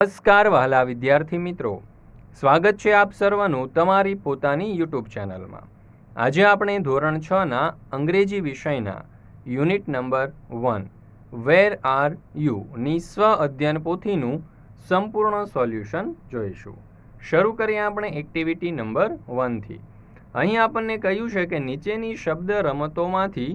નમસ્કાર વહાલા વિદ્યાર્થી મિત્રો. સ્વાગત છે આપ સર્વનું તમારી પોતાની યુટ્યુબ ચેનલમાં. આજે આપણે ધોરણ છના અંગ્રેજી વિષયના unit number one, where are you ની સ્વ અધ્યયન પોથીનું સંપૂર્ણ સોલ્યુશન જોઈશું. શરૂ કરીએ આપણે એક્ટિવિટી નંબર વનથી અહીં આપણને કહ્યું છે કે નીચેની શબ્દ રમતોમાંથી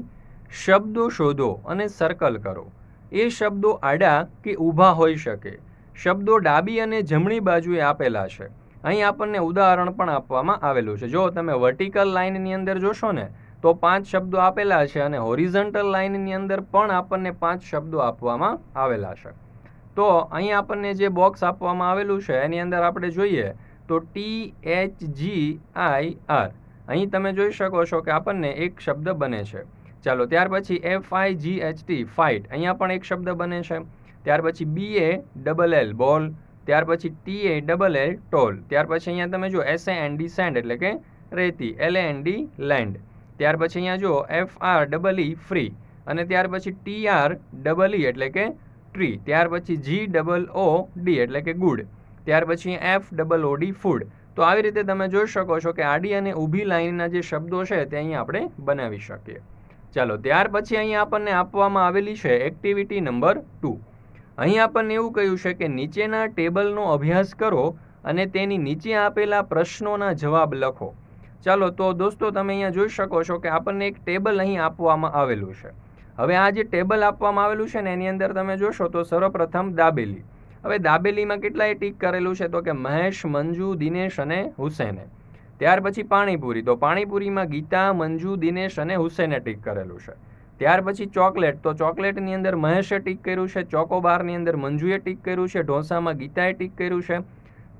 શબ્દો શોધો અને સર્કલ કરો. એ શબ્દો આડા કે ઊભા હોઈ શકે. શબ્દો ડાબી અને જમણી બાજુએ આપેલા છે. અહીં આપણને ઉદાહરણ પણ આપવામાં આવેલું છે. જો તમે વર્ટિકલ લાઇનની અંદર જોશો ને, તો પાંચ શબ્દો આપેલા છે અને હોરિઝન્ટલ લાઇનની અંદર પણ આપણને પાંચ શબ્દો આપવામાં આવેલા છે. તો અહીં આપણને જે બોક્સ આપવામાં આવેલું છે, એની અંદર આપણે જોઈએ તો T H G I R. અહીં તમે જોઈ શકો છો કે આપણને એક શબ્દ બને છે. ચાલો, ત્યાર પછી F I G H T, fight. અહીંયા પણ એક શબ્દ બને છે. ત્યાર પછી બી એ ડબલ એલ બોલ ત્યાર પછી T A double L tall ત્યાર પછી અહીંયા તમે જો S A N D sand એટલે કે રેતી. L A N D land ત્યાર પછી અહીંયા જો F R double E free અને ત્યાર પછી ટી આર ડબલ ઈ એટલે કે ટ્રી ત્યાર પછી જી ડબલ ઓ ડી એટલે કે ગુડ. ત્યાર પછી F double O D food તો આવી રીતે તમે જોઈ શકો છો કે આડી અને ઊભી લાઇનના જે શબ્દો છે તે અહીં આપણે બનાવી શકીએ. ચાલો, ત્યાર પછી અહીંયા આપણને આપવામાં આવેલી છે એક્ટિવિટી નંબર ટુ અહીં આપણને એવું કહ્યું છે કે નીચેના ટેબલનો અભ્યાસ કરો અને તેની નીચે આપેલા પ્રશ્નોના જવાબ લખો. ચાલો, તો દોસ્તો, તમે અહીંયા જોઈ શકો છો કે આપણને એક ટેબલ અહીં આપવામાં આવેલું છે. હવે આ જે ટેબલ આપવામાં આવેલું છે ને, એની અંદર તમે જોશો તો સર્વપ્રથમ દાબેલી. હવે દાબેલીમાં કેટલાય ટીક કરેલું છે તો કે મહેશ, મંજુ, દિનેશ અને હુસેને. ત્યાર પછી પાણીપુરી. તો પાણીપુરીમાં ગીતા, મંજુ, દિનેશ અને હુસેને ટીક કરેલું છે. ત્યાર પછી ચોકલેટ. તો ચોકલેટની અંદર મહેશે ટીક કર્યું છે, ચોકોબારની અંદર મંજુએ ટીક કર્યું છે, ઢોસામાં ગીતાએ ટીક કર્યું છે,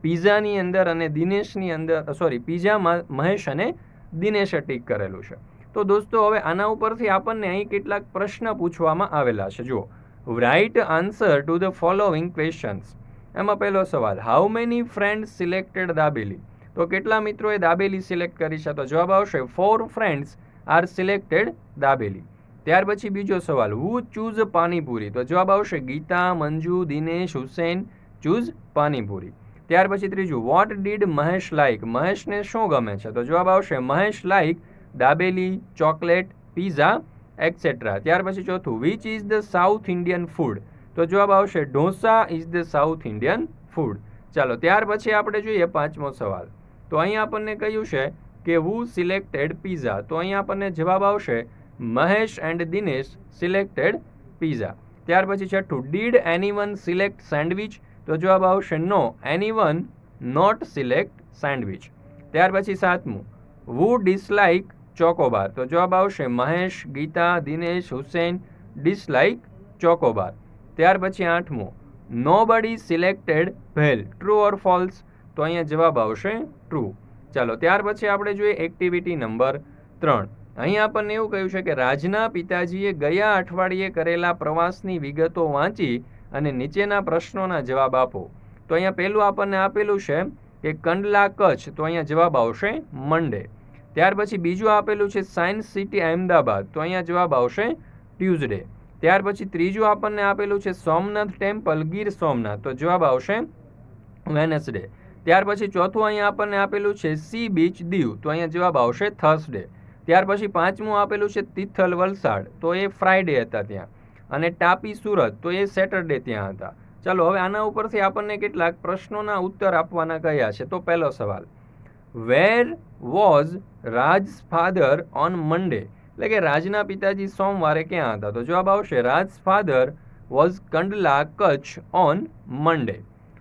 પીઝાની અંદર અને દિનેશની અંદર, સોરી, પીઝામાં મહેશ અને દિનેશે ટીક કરેલું છે. તો દોસ્તો, હવે આના ઉપરથી આપણને અહીં કેટલાક પ્રશ્ન પૂછવામાં આવેલા છે. જુઓ. Write answer to the following questions એમાં પહેલો સવાલ how many friend selected dabeli તો કેટલા મિત્રોએ દાબેલી સિલેક્ટ કરી છે? તો જવાબ આવશે four friends are selected dabeli ત્યાર પછી બીજો સવાલ હુ ચૂઝ પાણીપુરી? તો જવાબ આવશે ગીતા, મંજુ, દિનેશ, હુસેન ચૂઝ પાણીપુરી. ત્યાર પછી ત્રીજું વોટ ડીડ મહેશ લાઈક મહેશને શું ગમે છે? તો જવાબ આવશે, Mahesh like dabeli, chocolate, pizza etcetera ત્યાર પછી ચોથું which is the South Indian food તો જવાબ આવશે, dosa is the South Indian food ચાલો, ત્યાર પછી આપણે જોઈએ પાંચમો સવાલ. તો અહીં આપણને કહ્યું છે કે હુ સિલેક્ટેડ પીઝા તો અહીં આપણને જવાબ આવશે Mahesh and Dinesh selected pizza. ત્યાર પછી છઠ્ઠું did any one select sandwich? તો જવાબ આવશે no. Any one not select sandwich. ત્યાર પછી સાતમું. Who dislike chocobar? તો જવાબ આવશે મહેશ, ગીતા, દિનેશ, હુસેન, ડિસલાઇક ચોકોબાર. ત્યાર પછી આઠમું. Nobody selected bhel. True or false? તો અહીંયા જવાબ આવશે ટ્રુ. ચાલો, ત્યાર પછી આપણે જોઈએ એક્ટિવિટી નંબર ત્રણ. અહીં આપણને એવું કહ્યું છે કે રાજના પિતાજીએ ગયા અઠવાડિયે કરેલા પ્રવાસની વિગતો વાંચી અને નીચેના પ્રશ્નોના જવાબ આપો. તો અહીંયા પહેલું આપણને આપેલું છે કે કંડલા કચ્છ, તો અહીંયા જવાબ આવશે મંડે. ત્યાર પછી બીજું આપેલું છે સાયન્સ સિટી, અહેમદાબાદ, તો અહીંયા જવાબ આવશે ટ્યુઝડે. ત્યાર પછી ત્રીજું આપણને આપેલું છે સોમનાથ ટેમ્પલ, ગીર સોમનાથ, તો જવાબ આવશે વેનસડે. ત્યાર પછી ચોથું અહીંયા આપણને આપેલું છે સી બીચ દીવ, તો અહીંયા જવાબ આવશે થર્સડે. ત્યાર પછી પાંચમું આપેલું છે તિથલ વલસાડ. તો એ ફ્રાઈડે હતા ત્યાં. અને ટાપી સુરત, તો એ સેટરડે ત્યાં હતા. ચાલો, હવે આના ઉપરથી આપણને કેટલાક પ્રશ્નોના ઉત્તર આપવાના કયા છે? તો પહેલો સવાલ. Where was Raj father on Monday એટલે કે રાજના પિતાજી સોમવારે ક્યાં હતા? તો જવાબ આવશે Raj father was Kandla Kutch on Monday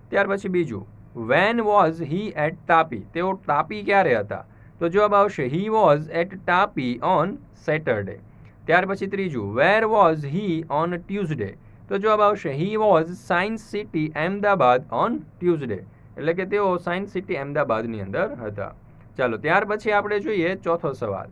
ત્યાર પછી બીજું when was he at Tapi તેઓ તાપી ક્યારે હતા? તો જવાબ આવશે he was at Tapi on Saturday ત્યાર પછી ત્રીજું where was he on Tuesday તો જવાબ આવશે he was Science City Ahmedabad on Tuesday એટલે કે તેઓ સાયન્સ સિટી અહેમદાબાદની અંદર હતા. ચાલો, ત્યાર પછી આપણે જોઈએ ચોથો સવાલ.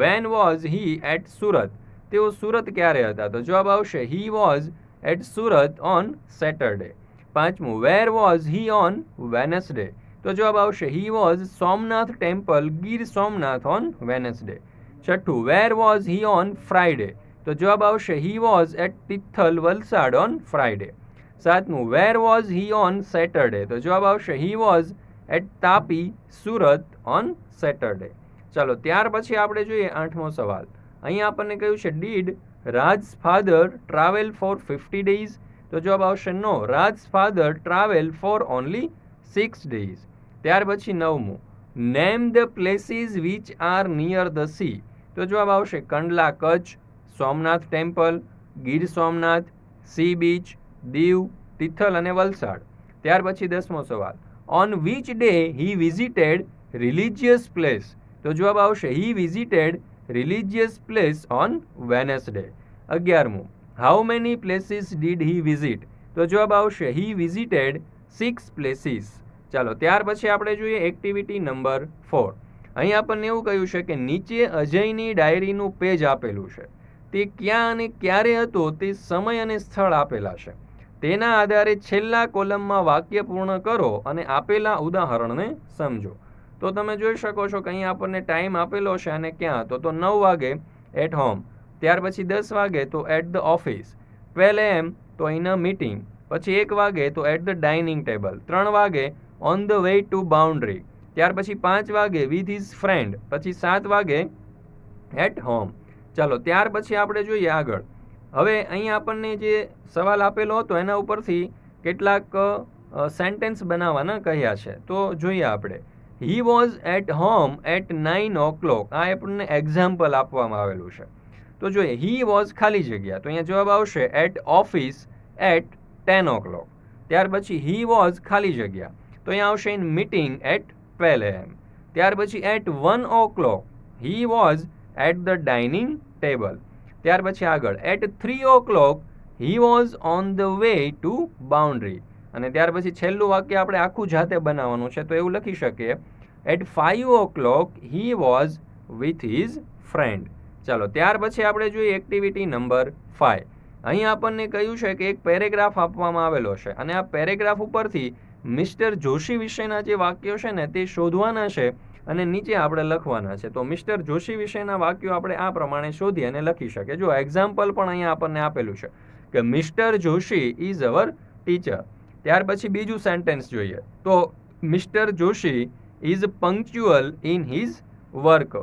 When was he at Surat તેઓ સુરત ક્યારે હતા? તો જવાબ આવશે he was at Surat on Saturday પાંચમું where was he on Wednesday તો જવાબ આવશે he was Somnath temple, Gir Somnath on Wednesday છઠ્ઠું where was he on Friday તો જવાબ આવશે he was at Tithal Valsad on Friday સાતમું where was he on Saturday તો જવાબ આવશે he was at Tapi Surat on Saturday ચાલો, ત્યાર પછી આપણે જોઈએ આઠમો સવાલ. અહીંયા આપણને કહ્યું છે did Raj's father travel for fifty days તો જવાબ આવશે no Raj's father travel for only six days ત્યાર પછી નવમું. Name the places which are near the sea તો જવાબ આવશે Kandla, Kutch, Somnath temple, Gir Somnath sea beach Diu, Tithal અને વલસાડ. ત્યાર પછી દસમો સવાલ. On which day he visited religious place તો જવાબ આવશે he visited religious place on Wednesday અગિયારમું. How many places did he visit તો જવાબ આવશે હી વિઝિટેડ સિક્સ પ્લેસીસ ચાલો, ત્યાર પછી આપણે જોઈએ એક્ટિવિટી નંબર ફોર અહીં આપણને એવું કહ્યું છે કે નીચે અજયની ડાયરીનું પેજ આપેલું છે. તે ક્યાં અને ક્યારે હતો તે સમય અને સ્થળ આપેલા છે. તેના આધારે છેલ્લા કોલમમાં વાક્ય પૂર્ણ કરો અને આપેલા ઉદાહરણને સમજો. તો તમે જોઈ શકો છો કે અહીં આપણને ટાઈમ આપેલો છે અને ક્યાં હતો. તો નવ વાગે એટ હોમ ત્યાર પછી દસ વાગે તો at the office twelve AM તો અહીંના મીટિંગ પછી એક વાગે તો એટ ધ ડાઇનિંગ ટેબલ ત્રણ વાગે on the way to boundary ત્યાર પછી પાંચ વાગે વિથ હિઝ ફ્રેન્ડ પછી સાત વાગે એટ હોમ ચાલો, ત્યાર પછી આપણે જોઈએ આગળ. હવે અહીં આપણને જે સવાલ આપેલો હતો, એના ઉપરથી કેટલાક સેન્ટેન્સ બનાવવાના કહ્યા છે. તો જોઈએ આપણે. He was at home at nine o'clock આ આપણને એક્ઝામ્પલ આપવામાં આવેલું છે. તો જોઈએ હી વોઝ ખાલી જગ્યા. તો અહીંયા જવાબ આવશે at office at ten o'clock ત્યાર પછી હી વોઝ ખાલી જગ્યા. તો અહીંયા આવશે in meeting at twelve AM ત્યાર પછી at one o'clock he was at the dining table ત્યાર પછી આગળ at three o'clock he was on the way to boundary અને ત્યાર પછી છેલ્લું વાક્ય આપણે આખું જાતે બનાવવાનું છે, તો એવું લખી શકીએ at five o'clock he was with his friend ચાલો, ત્યાર પછી આપણે જોઈએ એક્ટિવિટી નંબર ફાઇવ અહીં આપણને કહ્યું છે કે એક પેરેગ્રાફ આપવામાં આવેલો છે, અને આ પેરેગ્રાફ ઉપરથી મિસ્ટર જોશી વિશેના જે વાક્યો છે ને તે શોધવાના છે અને નીચે આપણે લખવાના છે. તો મિસ્ટર જોશી વિશેના વાક્યો આપણે આ પ્રમાણે શોધી અને લખી શકીએ. જો એક્ઝામ્પલ પણ અહીંયા આપણને આપેલું છે કે Mister Joshi is our teacher ત્યાર પછી બીજું સેન્ટેન્સ જોઈએ. તો Mister Joshi is punctual in his work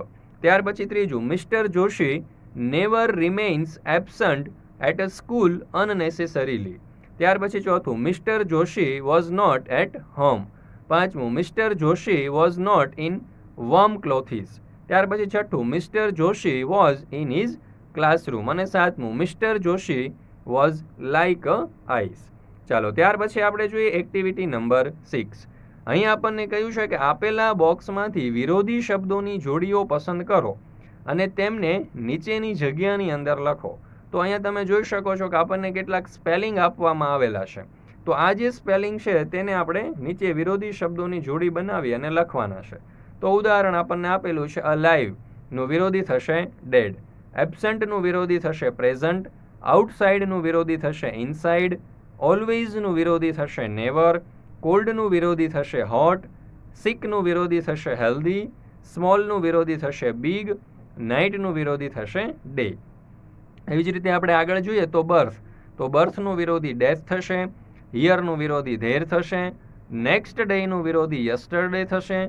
ત્યાર પછી ત્રીજું, Mister Joshi never remains absent at a school unnecessarily ત્યાર પછી ચોથું, Mister Joshi was not at home પાંચમું, Mister Joshi was not in warm clothes ત્યાર પછી છઠ્ઠું, Mister Joshi was in his classroom અને સાતમું, Mister Joshi was like a ice ચાલો, ત્યાર પછી આપણે જોઈએ એક્ટિવિટી નંબર સિક્સ અહીં આપણને કહ્યું છે કે આપેલા બોક્સમાંથી વિરોધી શબ્દોની જોડીઓ પસંદ કરો અને તેમને નીચેની જગ્યાની અંદર લખો. તો અહીંયા તમે જોઈ શકો છો કે આપણને કેટલાક સ્પેલિંગ આપવામાં આવેલા છે. તો આ જે સ્પેલિંગ છે તેને આપણે નીચે વિરોધી શબ્દોની જોડી બનાવી અને લખવાના છે. તો ઉદાહરણ આપણને આપેલું છે અ નું વિરોધી થશે ડેડ એબસેન્ટનું વિરોધી થશે પ્રેઝન્ટ આઉટસાઇડનું વિરોધી થશે ઇનસાઇડ ઓલવેઝનું વિરોધી થશે નેવર કોલ્ડનું વિરોધી થશે હોટ સિકનું વિરોધી થશે હેલ્ધી સ્મોલનું વિરોધી થશે બિગ નાઇટનું વિરોધી થશે ડે એવી જ રીતે આપણે આગળ જોઈએ તો બર્થ. તો બર્થનું વિરોધી ડેથ થશે હિયરનું વિરોધી ધેર થશે, નેક્સ્ટ ડેનું વિરોધી યસ્ટરડે થશે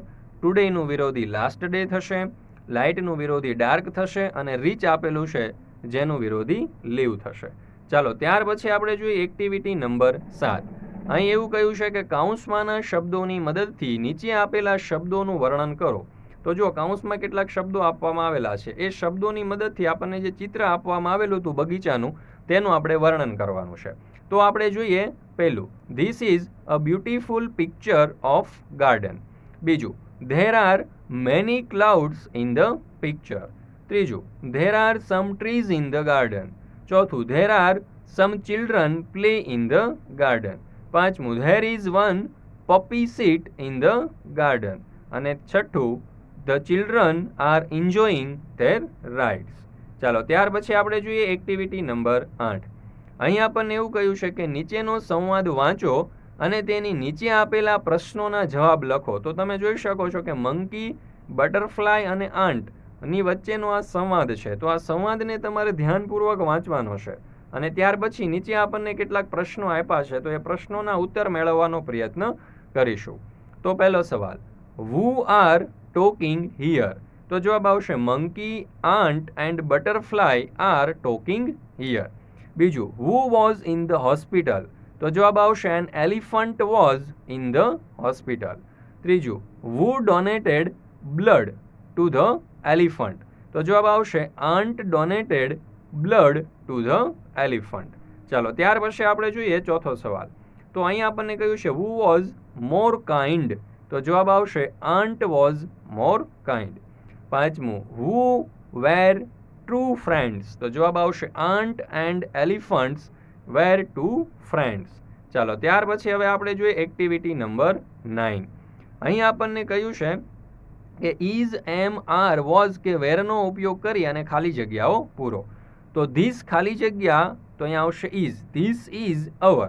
ટુડેનું વિરોધી લાસ્ટ ડે થશે, લાઇટનું વિરોધી ડાર્ક થશે અને રીચ આપેલું છે જેનું વિરોધી લીવ થશે. ચાલો, ત્યાર પછી આપણે જોઈએ એક્ટિવિટી નંબર સાત. અહીં એવું કહ્યું છે કે કાઉન્સમાંના શબ્દોની મદદથી નીચે આપેલા શબ્દોનું વર્ણન કરો. તો જો કાઉન્સમાં કેટલાક શબ્દો આપવામાં આવેલા છે, એ શબ્દોની મદદથી આપણને જે ચિત્ર આપવામાં આવેલું હતું બગીચાનું, તેનું આપણે વર્ણન કરવાનું છે. તો આપણે જોઈએ પહેલું this is a beautiful picture of garden બીજું there are many clouds in the picture ત્રીજું there are some trees in the garden ચોથું there are some children play in the garden પાંચમું there is one puppy sit in the garden અને છઠ્ઠું the children are enjoying their rights ચાલો, ત્યાર પછી આપણે જોઈએ એક્ટિવિટી નંબર આઠ. અહીં આપણને એવું કહ્યું છે કે નીચેનો સંવાદ વાંચો અને તેની નીચે આપેલા પ્રશ્નોના જવાબ લખો. તો તમે જોઈ શકો છો કે મંકી બટરફ્લાય અને આંટની વચ્ચેનો આ સંવાદ છે. તો આ સંવાદને તમારે ધ્યાનપૂર્વક વાંચવાનો છે. અને ત્યાર પછી નીચે આપણને કેટલાક પ્રશ્નો આપ્યા છે, તો એ પ્રશ્નોના ઉત્તર મેળવવાનો પ્રયત્ન કરીશું. તો પહેલો સવાલ. Who are talking here. તો જવાબ આવશે, monkey ant and butterfly are talking here. બીજું, who was in the hospital? તો જવાબ આવશે, an elephant was in the hospital. ત્રીજું who donated blood to the elephant? તો જવાબ આવશે ant donated blood to the elephant. ચાલો, ત્યાર પછી આપણે જોઈએ ચોથો સવાલ. તો અહીં આપણને કહ્યું છે, હુ વોઝ મોર કાઇન્ડ તો જવાબ આવશે આન્ટ વોઝ મોર કાઇન્ડ પાંચમું હુ વેર ટ્રુ ફ્રેન્ડ્સ તો જવાબ આવશે ant and elephants were two friends ચાલો, ત્યાર પછી હવે આપણે જોઈએ એક્ટિવિટી નંબર નાઇન અહીં આપણને કહ્યું છે કે ઇઝ એમ આર વોઝ કે વેરનો ઉપયોગ કરી અને ખાલી જગ્યાઓ પૂરો. તો ધીસ ખાલી જગ્યા તો અહીંયા આવશે ઇઝ ધીસ ઇઝ અવર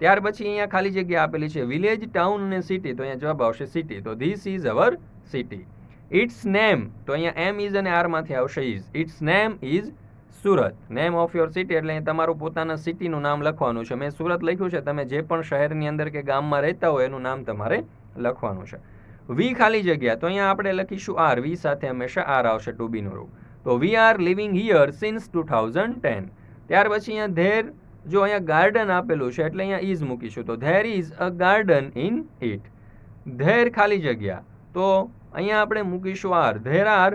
ત્યાર પછી અહીંયા ખાલી જગ્યા આપેલી છે વિલેજ ટાઉન અને સિટી તો અહીંયા જવાબ આવશે સિટી તો this is our city its name તો અહીંયા એમ ઇઝ અને આરમાંથી આવશે is its name is Surat. Name of your city એટલે અહીં તમારું પોતાના સિટીનું નામ લખવાનું છે. મેં સુરત લખ્યું છે. તમે જે પણ શહેરની અંદર કે ગામમાં રહેતા હોય એનું નામ તમારે લખવાનું છે. વી ખાલી જગ્યા. તો અહીંયા આપણે લખીશું આર વી સાથે હંમેશા આર આવશે ટુ બીનું રૂપ. તો we are living here since two thousand ten ત્યાર પછી અહીંયા ધેર જો અહીંયા ગાર્ડન આપેલું છે, એટલે અહીંયા ઇઝ મૂકીશું. તો there is a garden in it there ખાલી જગ્યા. તો અહીંયા આપણે મૂકીશું are there are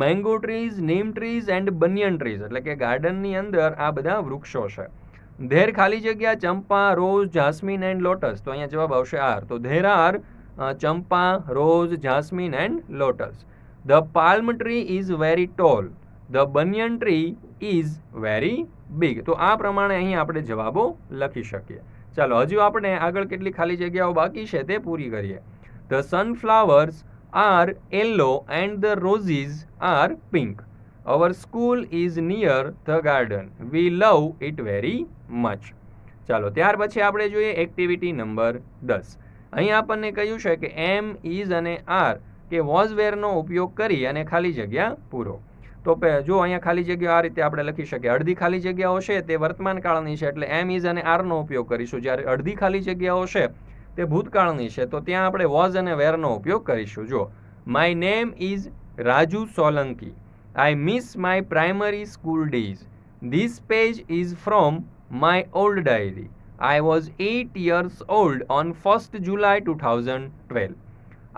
mango trees neem trees and banyan trees એટલે કે ગાર્ડનની અંદર આ બધા વૃક્ષો છે. ધેર ખાલી જગ્યા champa rose jasmine and lotus તો અહીંયા જવાબ આવશે આર તો there are champa rose jasmine and lotus the palm tree is very tall the banyan tree is very big તો આ પ્રમાણે અહીં આપણે જવાબો લખી શકીએ. ચાલો, હજુ આપણે આગળ કેટલી ખાલી જગ્યાઓ બાકી છે તે પૂરી કરીએ. The sunflowers are yellow and the roses are pink our school is near the garden we love it very much ચાલો, ત્યાર પછી આપણે જોઈએ એક્ટિવિટી નંબર દસ. અહીં આપણને કહ્યું છે કે એમ ઇઝ અને આર કે વોઝ વેરનો ઉપયોગ કરી અને ખાલી જગ્યા પૂરો. તો જો અહીંયા ખાલી જગ્યા આ રીતે આપણે લખી શકીએ. અડધી ખાલી જગ્યાઓ છે, તે વર્તમાન કાળની છે, એટલે એમ ઇઝ અને આરનો ઉપયોગ કરીશું. જ્યારે અડધી ખાલી જગ્યાઓ છે, તે ભૂતકાળની છે, તો ત્યાં આપણે વોઝ અને વેરનો ઉપયોગ કરીશું. જો my name is Raju Solanki. I miss my primary school days this page is from my old diary I was eight years old on first July two thousand twelve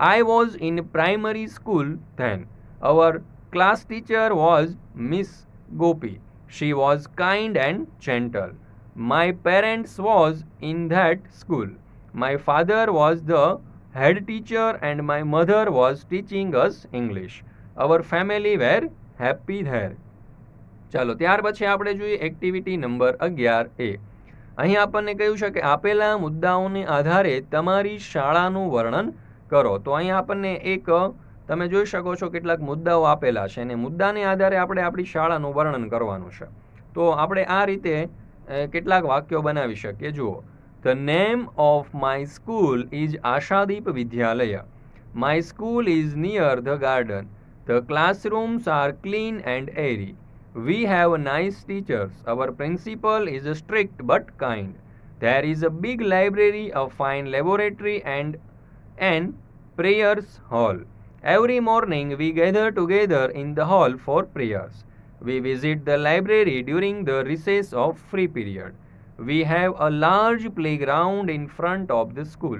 I was in primary school then Our class teacher was Miss Gopi. She was kind and gentle. My parents was in that school. My father was the head teacher and my mother was teaching us English. Our family were happy there. ચાલો ત્યાર પછી આપણે જોઈએ activity number અગિયાર એ અહીં આપણને કહ્યું છે કે આપેલા મુદ્દાઓને આધારે તમારી શાળાનું વર્ણન કરો તો અહીંયા આપણને એક તમે જોઈ શકો છો કેટલાક મુદ્દાઓ આપેલા છે અને મુદ્દાને આધારે આપણે આપણી શાળાનું વર્ણન કરવાનું છે. તો આપણે આ રીતે કેટલાક વાક્યો બનાવી શકીએ. જુઓ. The name of my school is Ashadeep Vidyalaya my school is near the garden the classrooms are clean and airy we have nice teachers our principal is strict but kind There is a big library, a fine laboratory, and an prayers hall. Every morning we gather together in the hall for prayers. We visit the library during the recess of free period. We have a large playground in front of the school.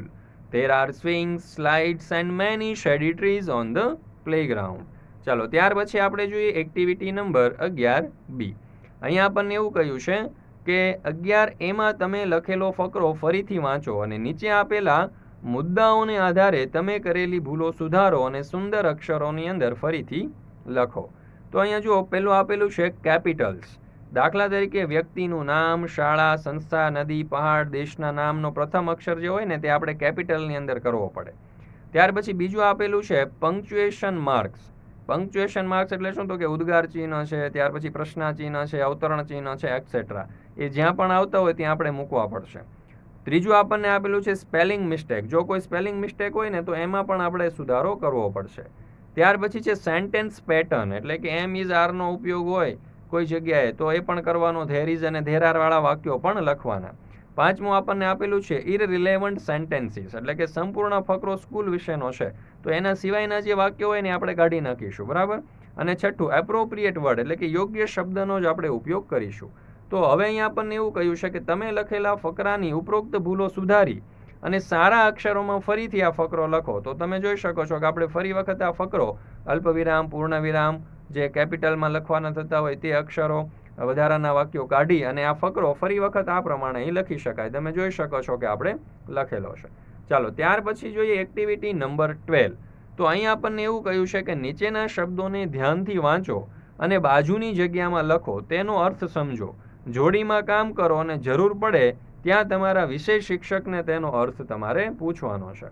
There are swings, slides, and many shady trees on the playground. ચાલો ત્યાર પછી આપણે જોઈએ activity number અગિયાર બી અહીંયા આપણને એવું કહ્યું છે કે અગિયાર એમાં તમે લખેલો ફકરો ફરીથી વાંચો અને નીચે આપેલા મુદ્દાઓને આધારે તમે કરેલી ભૂલો સુધારો અને સુંદર અક્ષરોની અંદર ફરીથી લખો. તો અહીંયા જુઓ, પહેલું આપેલું છે કેપિટલ્સ દાખલા તરીકે વ્યક્તિનું નામ, શાળા, સંસ્થા, નદી, પહાડ, દેશના નામનો પ્રથમ અક્ષર જે હોય ને તે આપણે કેપિટલની અંદર કરવો પડે. ત્યાર પછી બીજું આપેલું છે પંક્ચ્યુએશન માર્ક્સ પંક્ચ્યુએશન માર્ક્સ એટલે શું? તો કે ઉદ્ગાર ચિહ્ન છે, ત્યાર પછી પ્રશ્નાચિહ્ન છે, અવતરણ ચિહ્ન છે એક્સેટ્રા એ જ્યાં પણ આવતા હોય ત્યાં આપણે મૂકવા પડશે. ત્રીજું આપણને આપેલું છે સ્પેલિંગ મિસ્ટેક જો કોઈ સ્પેલિંગ મિસ્ટેક હોય ને, તો એમાં પણ આપણે સુધારો કરવો પડશે. ત્યાર પછી છે સેન્ટેન્સ પેટર્ન એટલે કે એમ ઇઝ આરનો ઉપયોગ હોય કોઈ જગ્યાએ, તો એ પણ કરવાનો. ધેરિઝ અને ધેરારવાળા વાક્યો પણ લખવાના. પાંચમું આપણને આપેલું છે ઇરરિલેવન્ટ સેન્ટેન્સીસ એટલે કે સંપૂર્ણ ફકરો સ્કૂલ વિશેનો છે. તો એના સિવાયના જે વાક્યો હોય ને આપણે કાઢી નાખીશું, બરાબર? અને છઠ્ઠું એપ્રોપ્રિએટ વર્ડ એટલે કે યોગ્ય શબ્દનો જ આપણે ઉપયોગ કરીશું. તો હવે અહીંયા આપણને એવું કહ્યું છે કે તમે લખેલા ફકરાની ઉપરોક્ત ભૂલો સુધારી અને સારા અક્ષરોમાં ફરીથી આ ફકરો લખો. તો તમે જોઈ શકો છો કે આપણે ફરી વખત આ ફકરો, અલ્પવિરામ, પૂર્ણવિરામ, જે કેપિટલમાં લખવાના થતા હોય તે અક્ષરો, વધારાના વાક્યો કાઢી અને આ ફકરો ફરી વખત આ પ્રમાણે અહીં લખી શકાય. તમે જોઈ શકો છો કે આપણે લખેલો છે. ચાલો, ત્યાર પછી જોઈએ એક્ટિવિટી નંબર ટ્વેલ્વ તો અહીં આપણને એવું કહ્યું છે કે નીચેના શબ્દોને ધ્યાનથી વાંચો અને બાજુની જગ્યામાં લખો. તેનો અર્થ સમજો. જોડીમાં કામ કરો અને જરૂર પડે ત્યાં તમારા વિષય શિક્ષકને તેનો અર્થ તમારે પૂછવાનો છે.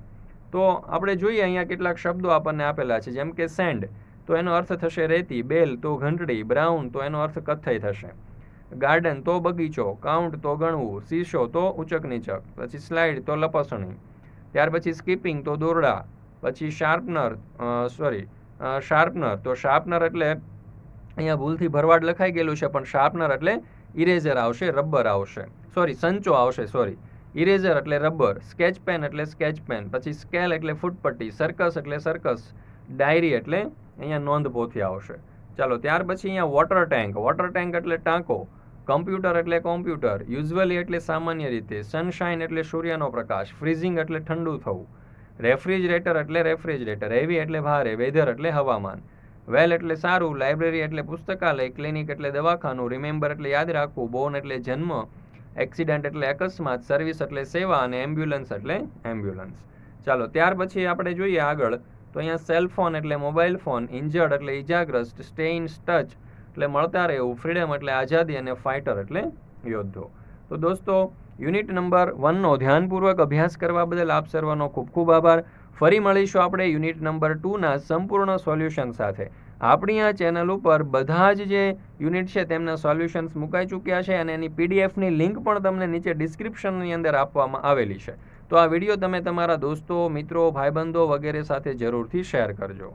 તો આપણે જોઈએ અહીંયા કેટલાક શબ્દો આપણને આપેલા છે, જેમ કે સેન્ડ, તો એનો અર્થ થશે રેતી, બેલ, તો ઘંટડી, બ્રાઉન, તો એનો અર્થ કથ્થઈ થશે. ગાર્ડન, તો બગીચો, કાઉન્ટ, તો ગણવું શીશો તો ઉચક નીચક પછી સ્લાઇડ, તો લપસણી, ત્યાર પછી સ્કીપિંગ, તો દોરડા, પછી શાર્પનર સોરી શાર્પનર, તો શાર્પનર એટલે અહીંયા ભૂલથી ભરવાડ લખાઈ ગયેલું છે, પણ શાર્પનર એટલે ઇરેઝર આવશે, રબર આવશે. સોરી સંચો આવશે સોરી ઇરેઝર એટલે રબર સ્કેચ પેન એટલે સ્કેચ પેન પછી સ્કેલ એટલે ફૂટપટ્ટી સર્કસ એટલે સર્કસ ડાયરી એટલે અહીંયા નોંધપોથી આવશે. ચાલો, ત્યાર પછી અહીંયા વોટર ટેન્ક વોટર ટેન્ક એટલે ટાંકો. કમ્પ્યુટર એટલે કોમ્પ્યુટર યુઝવલી એટલે સામાન્ય રીતે. સનશાઇન એટલે સૂર્યનો પ્રકાશ. ફ્રીઝિંગ એટલે ઠંડુ થવું. રેફ્રિજરેટર એટલે રેફ્રિજરેટર હેવી એટલે ભારે. વેધર એટલે હવામાન. વેલ એટલે સારું. લાઇબ્રેરી એટલે પુસ્તકાલય ક્લિનિક એટલે દવાખાનું રિમેમ્બર એટલે યાદ રાખવું બોર્ન એટલે જન્મ એક્સિડન્ટ એટલે અકસ્માત સર્વિસ એટલે સેવા અને એમ્બ્યુલન્સ એટલે એમ્બ્યુલન્સ ચાલો, ત્યાર પછી આપણે જોઈએ આગળ. તો અહીંયા સેલ ફોન એટલે મોબાઈલ ફોન ઇન્જર્ડ એટલે ઇજાગ્રસ્ત સ્ટે ઇન ટચ એટલે મળતા રહેવું ફ્રીડમ એટલે આઝાદી અને ફાઇટર એટલે યોદ્ધો. તો દોસ્તો યુનિટ નંબર વનનો ધ્યાનપૂર્વક અભ્યાસ કરવા બદલ આપ સર્વનો ખૂબ ખૂબ આભાર. ફરી મળીશું આપણે યુનિટ નંબર ટુના સંપૂર્ણ સોલ્યુશન સાથે. આપણી આ ચેનલ ઉપર બધા જ જે યુનિટ છે તેમના સોલ્યુશન્સ મુકાઈ ચૂક્યા છે અને એની પીડીએફની લિંક પણ તમને નીચે ડિસ્ક્રિપ્શનની અંદર આપવામાં આવેલી છે. તો આ વીડિયો તમે તમારા દોસ્તો, મિત્રો, ભાઈબંધો વગેરે સાથે જરૂરથી શેર કરજો.